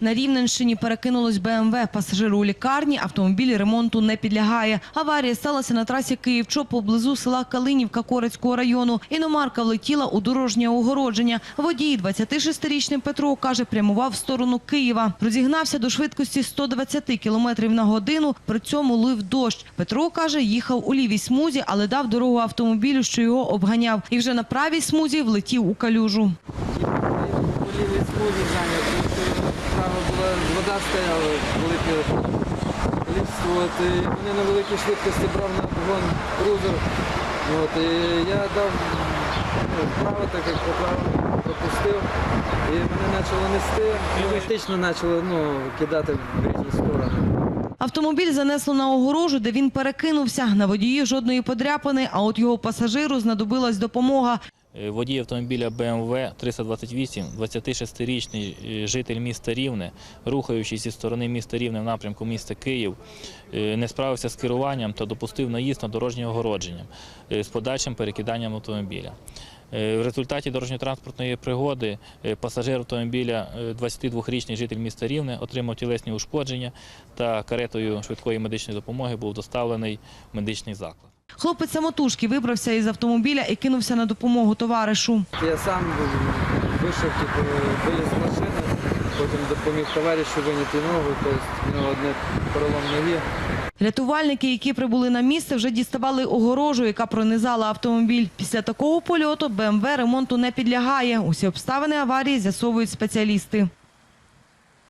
На Рівненщині перекинулось БМВ. Пасажир у лікарні, автомобіль ремонту не підлягає. Аварія сталася на трасі Київ-Чоп поблизу села Калинівка Корецького району. Іномарка влетіла у дорожнє огородження. Водій, 26-річний Петро, каже, прямував в сторону Києва. Розігнався до швидкості 120 км на годину, при цьому лив дощ. Петро, каже, їхав у лівій смузі, але дав дорогу автомобілю, що його обганяв. І вже на правій смузі влетів у калюжу. У лівій смузі зайняв, тому що справа була, вода стояла, велике. І мене на великій швидкості брав на вон крузер. От, і я дав ну, вправо, так як поправо пропустив. І мене почало нести. Фактично почало ну, кидати в різні сторони. Автомобіль занесло на огорожу, де він перекинувся. На водії жодної подряпини, а от його пасажиру знадобилась допомога. Е, Водій автомобіля BMW 328, 26-річний е, житель міста Рівне, рухаючись зі сторони міста Рівне в напрямку міста Київ, е, не справився з керуванням та допустив наїзд на дорожнє огородження з подальшим перекиданням автомобіля. В результаті дорожньо-транспортної пригоди пасажир автомобіля, е, 22-річний житель міста Рівне, отримав тілесні ушкодження та каретою швидкої медичної допомоги був доставлений в медичний заклад. Хлопець самотужки вибрався із автомобіля і кинувся на допомогу товаришу. Я сам вийшов, типу, виліз з машини, потім допоміг товаришу виняти ногу, тобто в нього одне перелом ноги. Рятувальники, які прибули на місце, вже діставали огорожу, яка пронизала автомобіль. Після такого польоту БМВ ремонту не підлягає. Усі обставини аварії з'ясовують спеціалісти.